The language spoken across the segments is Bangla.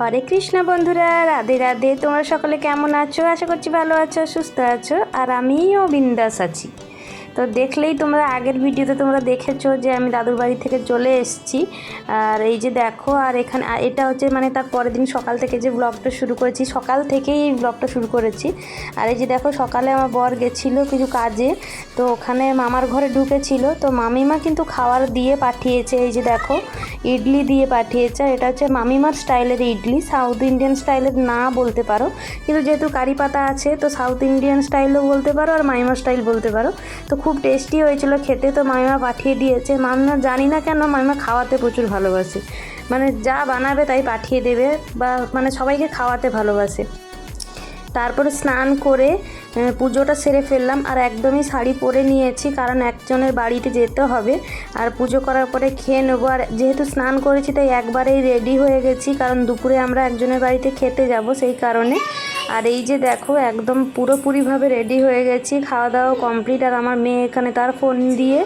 হরে কৃষ্ণ বন্ধুরা, রাধে রাধে। তোমরা সকলে কেমন আছো? আশা করছি ভালো আছো, সুস্থ আছো। আর আমিও বিন্দাস আছি। তো দেখলেই তোমরা আগের ভিডিওতে তোমরা দেখেছ যে আমি দাদুর বাড়ি থেকে চলে এসেছি। আর এই যে দেখো, আর এখানে এটা হচ্ছে মানে তার পরের দিন সকাল থেকে যে ব্লগটা শুরু করেছি, সকাল থেকেই এই ব্লগটা শুরু করেছি। আর এই যে দেখো, সকালে আমার বর গেছিল কিছু কাজে, তো ওখানে মামার ঘরে ঢুকেছিল। তো মামিমা কিন্তু খাবার দিয়ে পাঠিয়েছে, এই যে দেখো, ইডলি দিয়ে পাঠিয়েছে। এটা হচ্ছে মামিমার স্টাইলের ইডলি সাউথ ইন্ডিয়ান স্টাইলের না বলতে পারো। কিন্তু যেহেতু কারি পাতা আছে, তো সাউথ ইন্ডিয়ান স্টাইলও বলতে পারো আর মামিমা স্টাইল বলতে পারো। তো খুব টেস্টি হয়েছিল, খেতে তো মামিমা পাঠিয়ে দিয়েছে। মামিমা জানি না কেন মামিমা খাওয়াতে প্রচুর ভালোবাসে। মানে যা বানাবে তাই পাঠিয়ে দেবে বা মানে সবাইকে খাওয়াতে ভালোবাসে। তারপরে স্নান করে পুজোটা সেরে ফেললাম আর একদমই শাড়ি পরে নিয়েছি কারণ একজনের বাড়িতে যেতে হবে। আর পুজো করার পরে খেয়ে নেব। আর যেহেতু স্নান করেছি তাই একবারেই রেডি হয়ে গেছি কারণ দুপুরে আমরা একজনের বাড়িতে খেতে যাব সেই কারণে। আর এই যে দেখো, একদম পুরোপুরিভাবে রেডি হয়ে গেছি, খাওয়া দাওয়া কমপ্লিট আর আমার মেয়ে এখানে তার ফোন দিয়ে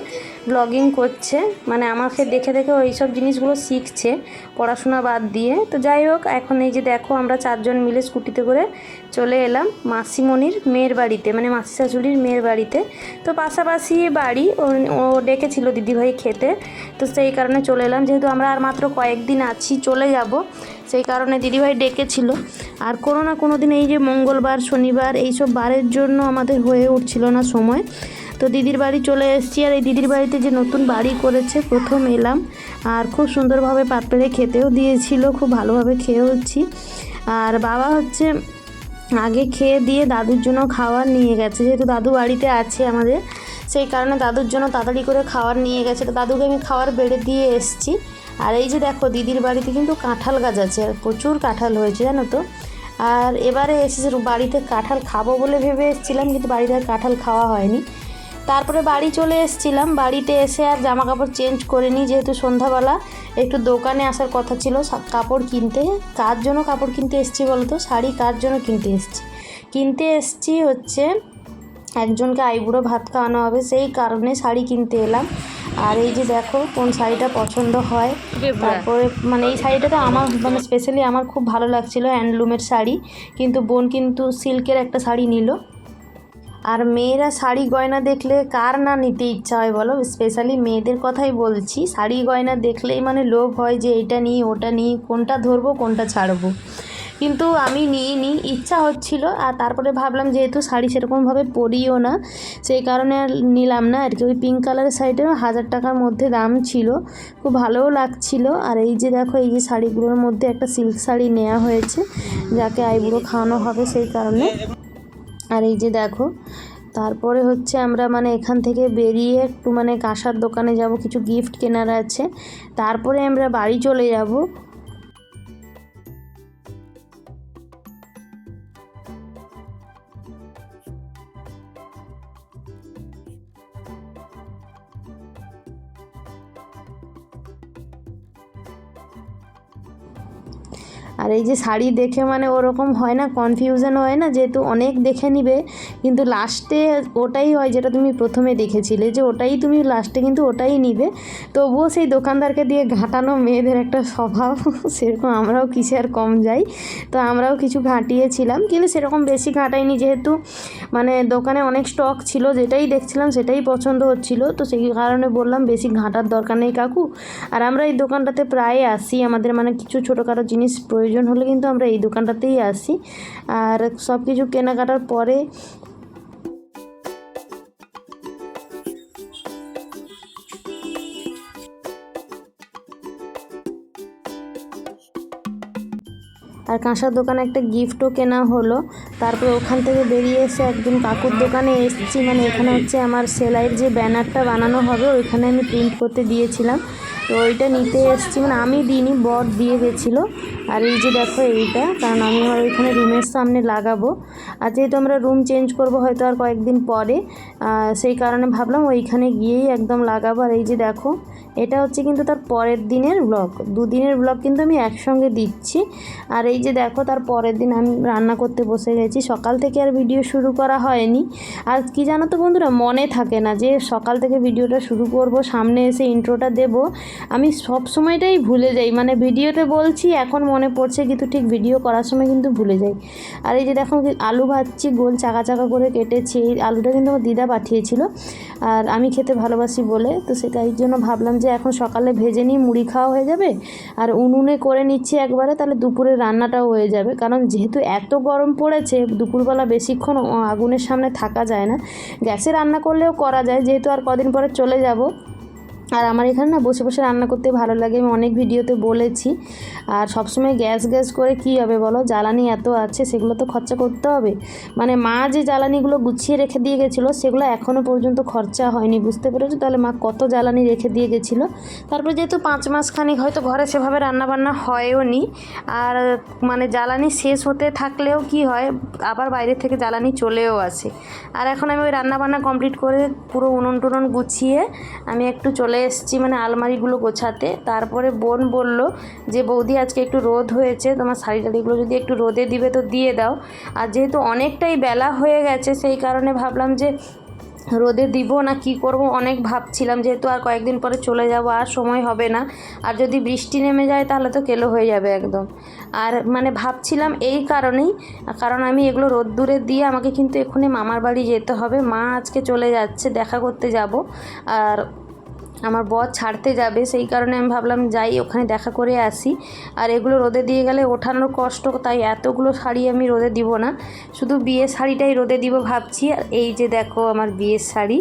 ব্লগিং করছে। মানে আমাকে দেখে দেখে ওই সব জিনিসগুলো শিখছে, পড়াশোনা বাদ দিয়ে। তো যাই হোক, এখন এই যে দেখো, আমরা চারজন মিলে স্কুটিতে করে চলে এলাম মাসিমণির মেয়ের বাড়িতে মানে মাসি শাশুড়ির মেয়ের বাড়িতে। তো পাশাপাশি বাড়ি ও- ডেকেছিল দিদিভাই খেতে। তো সেই কারণে চলে এলাম। যেহেতু আমরা আর মাত্র কয়েকদিন আছি, চলে যাব। সেই কারণে দিদিভাই ডেকেছিল। আর কোনো না কোনো দিন এই যে মঙ্গলবার, শনিবার এইসব বারের জন্য আমাদের হয়ে উঠছিল না সময়। তো দিদির বাড়ি চলে এসেছি আর এই দিদির বাড়িতে যে নতুন বাড়ি করেছে, প্রথম এলাম। আর খুব সুন্দরভাবে পাত পেড়ে খেতেও দিয়েছিল, খুব ভালোভাবে খেয়েওছি। আর বাবা হচ্ছে আগে খেয়ে দিয়ে দাদুর জন্য খাবার নিয়ে গেছে। যেহেতু দাদু বাড়িতে আছে আমাদের, সেই কারণে দাদুর জন্য তাড়াতাড়ি করে খাবার নিয়ে গেছে। তো দাদুকে আমি খাবার বেড়ে দিয়ে এসেছি। আর এই যে দেখো, দিদির বাড়িতে কিন্তু কাঁঠাল গাছ আছে, আর প্রচুর কাঁঠাল হয়েছে, জানো তো? আর এবারে এসেছে বাড়িতে কাঁঠাল খাব বলে ভেবে এসেছিলাম, কিন্তু বাড়িতে আর কাঁঠাল খাওয়া হয়নি। তারপরে বাড়ি চলে এসেছিলাম, বাড়িতে এসে আর জামা কাপড় চেঞ্জ করে নিই, যেহেতু সন্ধ্যাবেলা একটু দোকানে আসার কথা ছিল কাপড় কিনতে। কার জন্য কাপড় কিনতে এসেছি বলো তো? শাড়ি কার জন্য কিনতে এসেছি? কিনতে এসেছি হচ্ছে একজনকে আইবুড়ো ভাত খাওয়ানো হবে, সেই কারণে শাড়ি কিনতে এলাম। আর এই যে দেখো কোন শাড়িটা পছন্দ হয়। তারপরে মানে এই শাড়িটাতে আমার মানে স্পেশালি আমার খুব ভালো লাগছিল হ্যান্ডলুমের শাড়ি। কিন্তু বোন কিন্তু সিল্কের একটা শাড়ি নিল। আর মেয়েরা শাড়ি গয়না দেখলে কার না নিতে ইচ্ছা হয় বলো? স্পেশালি মেয়েদের কথাই বলছি। শাড়ি গয়না দেখলেই মানে লোভ হয় যে এটা নিই ওটা নিই কোনটা ধরবো কোনটা ছাড়বো। কিন্তু আমি নিয়ে নিই ইচ্ছা হচ্ছিল, আর তারপরে ভাবলাম যেহেতু শাড়ি সেরকমভাবে পরিও না, সেই কারণে আর নিলাম না আর কি ওই পিঙ্ক কালারের শাড়িটাও হাজার টাকার মধ্যে দাম ছিল, খুব ভালোও লাগছিল। আর এই যে দেখো, এই যে শাড়িগুলোর মধ্যে একটা সিল্ক শাড়ি নেওয়া হয়েছে, যাকে আইবুড়ো খাওয়ানো হবে সেই কারণে। আর এই যে দেখো, তারপরে হচ্ছে আমরা মানে এখান থেকে বেরিয়ে একটু মানে কাঁসার দোকানে যাব, কিছু গিফট কেনার আছে। তারপরে আমরা বাড়ি চলে যাব। আর এই যে শাড়ি দেখে মানে ওরকম হয় না কনফিউশন হয় না, যেহেতু অনেক দেখে নিবে, কিন্তু লাস্টে ওটাই হয় যেটা তুমি প্রথমে দেখেছিলে, যে ওটাই তুমি লাস্টে কিন্তু ওটাই নিবে। তবুও সেই দোকানদারকে দিয়ে ঘাটানো মেয়েদের একটা স্বভাব, সেরকম আমরাও কিসে আর কম যাই। তো আমরাও কিছু ঘাঁটিয়েছিলাম, কিন্তু সেরকম বেশি ঘাঁটাইনি, যেহেতু মানে দোকানে অনেক স্টক ছিল, যেটাই দেখছিলাম সেটাই পছন্দ হচ্ছিল। তো সেই কারণে বললাম, বেশি ঘাঁটার দরকার নেই কাকু। আর আমরা এই দোকানটাতে প্রায় আসি, আমাদের মানে কিছু ছোটোখাটো জিনিস প্রয়োজন হলে কিন্তু আমরা এই দোকানটাতেই আসি। আর সব কিছু কেনাকাটার পরে আর কাঁসার দোকানে একটা গিফটও কেনা হলো। তারপরে ওখান থেকে বেরিয়ে এসে একদিন কাকুর দোকানে এসেছি। মানে এখানে হচ্ছে আমার সেলাইয়ের যে ব্যানারটা বানানো হবে, ওইখানে আমি প্রিন্ট করতে দিয়েছিলাম। তো ওইটা নিতে এসেছি। মানে আমি দিইনি, বর দিয়ে গেছিল আর এই যে দেখো এইটা, কারণ আমি আমার ওইখানে রুমের সামনে লাগাবো। আর যেহেতু আমরা রুম চেঞ্জ করব হয়তো আর কয়েকদিন পরে সেই কারণে ভাবলাম ওইখানে গিয়েই একদম লাগাবো। আর এই যে দেখো, এটা হচ্ছে কিন্তু তার পরের দিনের ব্লগ দুদিনের ব্লগ কিন্তু আমি একসঙ্গে দিচ্ছি। আর এই যে দেখো, তার পরের দিন আমি রান্না করতে বসে গেছি। সকাল থেকে আর ভিডিও শুরু করা হয়নি। আর কি জানো তো বন্ধুরা, মনে থাকে না যে সকাল থেকে ভিডিওটা শুরু করব, সামনে এসে ইন্ট্রোটা দেব। আমি সব সময়টাই ভুলে যাই। মানে ভিডিওতে বলছি, এখন মনে পড়ছে কিন্তু ঠিক ভিডিও করার সময় কিন্তু ভুলে যাই। আর এই যে দেখো, আলু ভাজছি, গোল চাকা চাকা করে কেটেছি। এই আলুটা কিন্তু আমার দিদা পাঠিয়েছিল, আর আমি খেতে ভালোবাসি বলে। তো সেটাই জন্য ভাবলাম যে এখন সকালে ভেজে নিই, মুড়ি খাওয়া হয়ে যাবে, আর উনুনে করে নিচ্ছি একবারে, তাহলে দুপুরে রান্নাটাও হয়ে যাবে। কারণ যেহেতু এত গরম পড়েছে, দুপুরবেলা বেশিক্ষণ আগুনের সামনে থাকা যায় না। গ্যাসে রান্না করলেও করা যায়, যেহেতু আর কদিন পরে চলে যাব। আর আমার এখানে না বসে বসে রান্না করতে ভালো লাগে। আমি অনেক ভিডিওতে বলেছি। আর সবসময় গ্যাস গ্যাস করে কী হবে বলো? জ্বালানি এত আছে, সেগুলো তো খরচা করতে হবে। মানে মা যে জ্বালানিগুলো গুছিয়ে রেখে দিয়ে গেছিল, সেগুলো এখনও পর্যন্ত খরচা হয়নি, বুঝতে পেরেছ? তাহলে মা কত জ্বালানি রেখে দিয়ে গেছিল? তারপরে যেহেতু পাঁচ মাস খানিক হয়তো ঘরে সেভাবে রান্নাবান্না হয়ও নি। আর মানে জ্বালানি শেষ হতে থাকলেও কি হয়, আবার বাইরে থেকে জ্বালানি চলেও আসে। আর এখন আমি ওই রান্নাবান্না কমপ্লিট করে পুরো উনুন টুনুন গুছিয়ে আমি একটু চলে এসেছি মানে আলমারিগুলো গোছাতে। তারপরে বোন বলল যে, বৌদি, আজকে একটু রোদ হয়েছে, তোমার শাড়ি টাড়িগুলো যদি একটু রোদে দিবে তো দিয়ে দাও। আর যেহেতু অনেকটাই বেলা হয়ে গেছে, সেই কারণে ভাবলাম যে, রোদে দিব না, কি করব? অনেক ভাবছিলাম, যেহেতু আর কয়েকদিন পরে চলে যাব, আর সময় হবে না। আর যদি বৃষ্টি নেমে যায়, তাহলে তো কেলো হয়ে যাবে একদম। আর মানে ভাবছিলাম এই কারণেই, কারণ আমি এগুলো রোদ্দুরে দিয়ে আমাকে কিন্তু এক্ষুনি মামার বাড়ি যেতে হবে। মা আজকে চলে যাচ্ছে, দেখা করতে যাব। আর আমার বর ছাড়তে যাবে, সেই কারণে আমি ভাবলাম যাই, ওখানে দেখা করে আসি। আর এগুলো রোদে দিয়ে গেলে ওঠানোর কষ্ট, তাই এতগুলো শাড়ি আমি রোদে দিব না। শুধু বিয়ের শাড়িটাই রোদে দিব ভাবছি। আর এই যে দেখো আমার বিয়ের শাড়ি।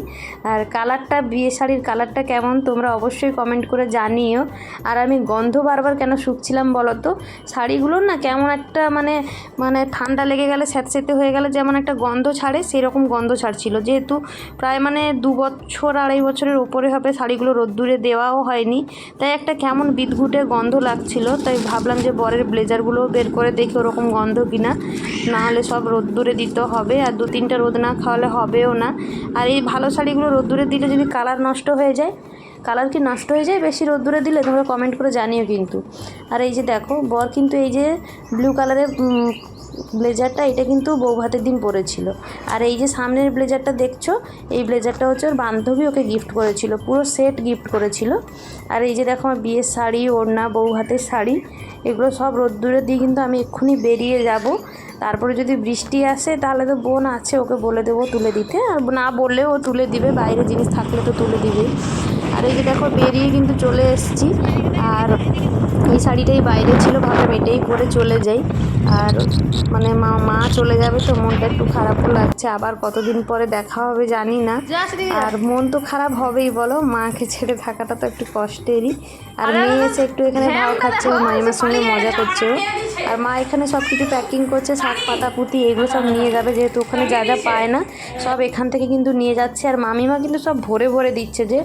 আর কালারটা, বিয়ের শাড়ির কালারটা কেমন, তোমরা অবশ্যই কমেন্ট করে জানিও। আর আমি গন্ধ বারবার কেন শুকছিলাম বলো তো? শাড়িগুলোর না কেমন একটা মানে মানে ঠান্ডা লেগে গেলে, স্যাঁতস্যাঁতে হয়ে গেলে যেমন একটা গন্ধ ছাড়ে, সেরকম গন্ধ ছাড়ছিল। যেহেতু প্রায় মানে দু বছর, আড়াই বছরের ওপরে হবে শাড়িগুলো রোদ্দুরে দেওয়াও হয়নি। তাই একটা কেমন বিদঘুটে গন্ধ লাগছিল। তাই ভাবলাম যে বরের ব্লেজারগুলো বের করে দেখি ওরকম গন্ধ কিনা। না হলে সব রোদ্দুরে দিতে হবে আর দু তিনটা রোদ না খাওয়ালে হবেও না। আর এই ভালো শাড়িগুলো রোদ্দুরে দিলে যদি কালার নষ্ট হয়ে যায়, কালার কি নষ্ট হয়ে যায়? বেশি রোদ্দুরে দিলে তোমরা কমেন্ট করে জানিও কিন্তু। আর এই যে দেখো, বর কিন্তু এই যে ব্লু কালারের ব্লেজারটা, এটা কিন্তু বউ ভাতের দিন পরেছিল। আর এই যে সামনের ব্লেজারটা দেখছ, এই ব্লেজারটা হচ্ছে ওর বান্ধবী ওকে গিফট করেছিল, পুরো সেট গিফট করেছিল। আর এই যে দেখো আমার বিয়ের শাড়ি, ওড়না বউ হাতের শাড়ি, এগুলো সব রোদ্দুরে দিয়ে কিন্তু আমি এক্ষুনি বেরিয়ে যাব। তারপরে যদি বৃষ্টি আসে, তাহলে তো বোন আছে, ওকে বলে দেবো তুলে দিতে। আর না বললেও ও তুলে দিবে, বাইরে জিনিস থাকলে তো তুলে দিবে। আর এই যে দেখো, বেরিয়ে কিন্তু চলে এসেছি। আর এই শাড়িটাই বাইরে ছিল, ভাবলাম এটাই পরে চলে যাই। আর মানে মা মা চলে যাবে তো মনটা একটু খারাপও লাগছে। আবার কতদিন পরে দেখা হবে জানি না। আর মন তো খারাপ হবেই বলো মাকে ছেড়ে থাকাটা তো একটু কষ্টেরই। আর মেয়ে এসে একটু এখানে ভাও খাচ্ছে ও মাইমার সঙ্গে মজা করছে। ও আর মা এখানে সব কিছু প্যাকিং করছে শাক পাতা পুঁতি এগুলো সব নিয়ে যাবে যেহেতু ওখানে যা যা পায় না সব এখান থেকে কিন্তু নিয়ে যাচ্ছে। আর মামিমা কিন্তু সব ভরে ভরে দিচ্ছে যে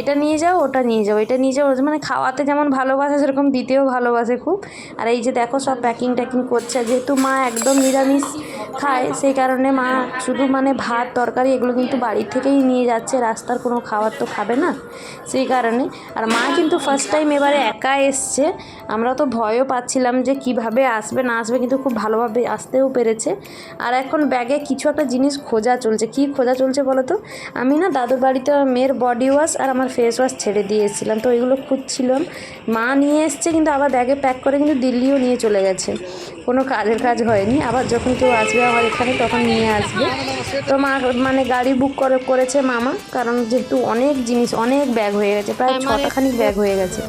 এটা নিয়ে যাও ওটা নিয়ে যাও এটা নিয়ে যাও। মানে খাওয়াতে যেমন ভালোবাসে সেরকম দিতেও ভালোবাসে খুব। আর এই যে দেখো সব প্যাকিং ট্যাকিং করছে আর যেহেতু মা একদম নিরামিষ খায়, সেই কারণে মা শুধু মানে ভাত, তরকারি এগুলো কিন্তু বাড়ির থেকেই নিয়ে যাচ্ছে, রাস্তার কোনো খাবার তো খাবে না, সেই কারণে। আর মা কিন্তু ফার্স্ট টাইম এবারে একা এসছে, আমরা তো ভয়ও পাচ্ছিলাম যে কীভাবে আসবে, না আসবে কিন্তু খুব ভালোভাবে আসতেও পেরেছে। আর এখন ব্যাগে কিছু একটা জিনিস খোঁজা চলছে, কি খোঁজা চলছে বলো তো? আমি না দাদুর বাড়িতে মেয়ের বডি ওয়াশ আর আমার ফেস ওয়াশ ছেড়ে দিয়ে এসেছিলাম তো ওইগুলো খুঁজছিলাম। মা নিয়ে এসছে কিন্তু আবার ব্যাগে প্যাক করে কিন্তু দিল্লিও নিয়ে চলে গেছে। কোনো কাজের কাজ হয়নি। আবার যখন কেউ আসবে আমার এখানে তখন নিয়ে আসবে। তো মা মানে গাড়ি বুক করে করেছে মামা কারণ যেহেতু অনেক জিনিস অনেক ব্যাগ হয়ে গেছে প্রায় ছটাখানি ব্যাগ হয়ে গেছে।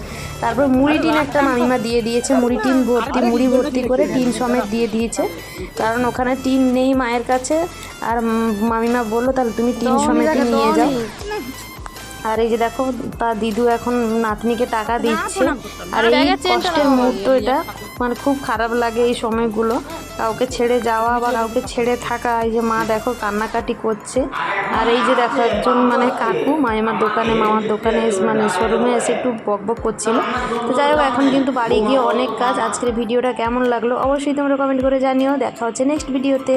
তারপর মুড়ি টিন একটা মামিমা দিয়ে দিয়েছে মুড়ি টিন ভর্তি মুড়ি ভর্তি করে টিন সমেত দিয়ে দিয়েছে। কারণ ওখানে টিন নেই মায়ের কাছে আর মামিমা বলল তাহলে তুমি টিন সমেত নিয়ে যাও। আর এই যে দেখো তার দিদু এখন নাতনিকে টাকা দিচ্ছে। আর এই কষ্টের মুহূর্ত এটা। মানে খুব খারাপ লাগে এই সময়গুলো। কাউকে ছেড়ে যাওয়া বা কাউকে ছেড়ে থাকা, এই যে মা দেখো কান্নাকাটি করছে। আর এই যে দেখো একজন মানে কাকু, মায়েমার দোকানে, মামার দোকানে মানে শোরুমে এসে একটু বক বক করছিল। তো যাই হোক, এখন কিন্তু বাড়ি গিয়ে অনেক কাজ। আজকের ভিডিওটা কেমন লাগল অবশ্যই তোমরা কমেন্ট করে জানিও। দেখা হচ্ছে নেক্সট ভিডিওতে